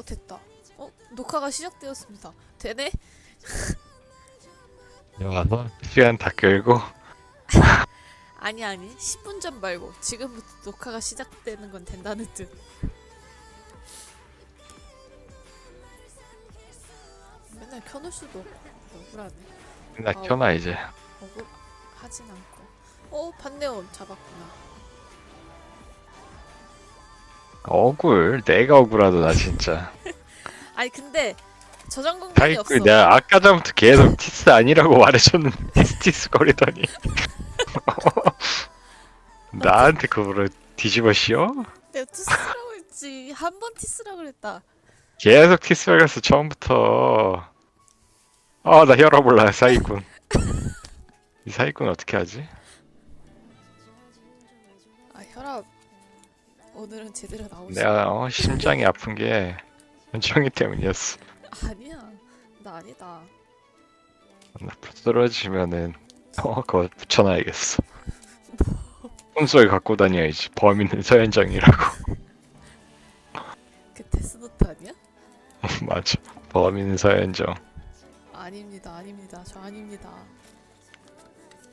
어 됐다. 어 녹화가 시작되었습니다. 되네? 와서 시간 다 끌고 아니 아니 10분 전 말고 지금부터 녹화가 시작되는 건 된다는 뜻. 맨날 켜놓을 수도 없고 억울하네. 나 어. 켜놔 이제 억울하진 않고. 어 반네온 잡았구나. 억울 내가 억울하다 나 진짜 아니 근데 저장 공간이 없어. 사기꾼 내가 아까 전부터 계속 티스 아니라고 말해줬는데 티스 티스 거리더니 나한테 그거를 뒤집어 씌워? 내가 티스라고 했지. 한 번 티스라고 그랬다. 계속 티스 발갔어 처음부터 아나 혈압 올라 사기꾼 이 사기꾼 어떻게 하지? 아 혈압 오늘은 제대로 나오지. 내가 어, 심장이 아픈 게 현정이 때문이었어 아니야. 나 아니다. 앞으로 떨어지면은 어 그거 붙여놔야겠어 콘솔 갖고 다녀야지 범인은 서현정이라고 그 데스노트 아니야? 맞아 범인은 서현정 아닙니다. 아닙니다. 저 아닙니다.